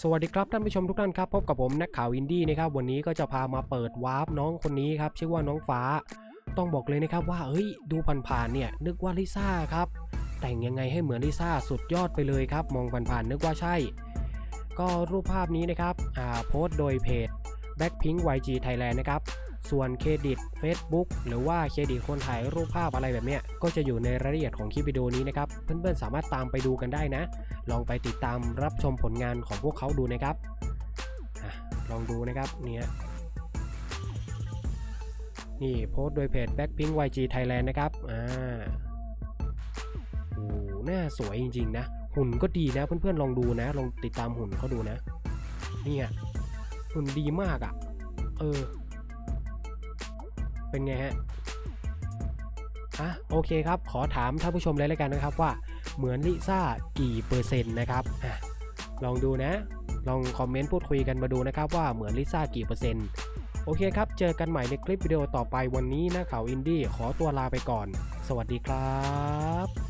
สวัสดีครับท่านผู้ชมทุกท่านครับพบกับผมนักข่าวอินดี้นะครับวันนี้ก็จะพามาเปิดวาร์ปน้องคนนี้ครับชื่อว่าน้องฟ้า ต้องบอกเลยนะครับว่าเฮ้ยดูผ่านๆเนี่ยนึกว่าลิซ่าครับแต่งยังไงให้เหมือนลิซ่าสุดยอดไปเลยครับมองผ่านๆนึกว่าใช่ ก็รูปภาพนี้นะครับอ่าโพสต์โดยเพจ Blackpink YG Thailand นะครับ ส่วนเครดิต Facebook หรือว่าเครดิตคนถ่ายรูปภาพอะไรแบบเนี้ยก็จะอยู่ในรายละเอียดของคลิปวิดีโอนี้นะครับ เพื่อนๆสามารถตามไปดูกันได้นะ ลองไปติดตามรับชมผลงานของพวกเขาดูนะครับอลองดูนะครับเนี่ยนี่โพสต์โดยเพจ Backpink YG Thailand นะครับอ่าโอ้หน้าสวยจริงๆนะ หุ่นก็ดีนะเพื่อนๆลองดูนะ ลองติดตามหุ่นเขาดูนะเนี่ยหุ่นดีมากอะ่ะ เออ เป็นไงฮะอะโอเคครับ ขอถามท่านผู้ชมเลยแล้วกันนะครับว่าเหมือนลิซ่ากี่เปอร์เซ็นต์นะครับอะลองดูนะ ลองคอมเมนต์พูดคุยกันมาดูนะครับว่าเหมือนลิซ่ากี่เปอร์เซ็นต์โอเคครับ เจอกันใหม่ในคลิปวิดีโอต่อไปวันนี้นะข่าวอินดี้ขอตัวลาไปก่อน สวัสดีครับ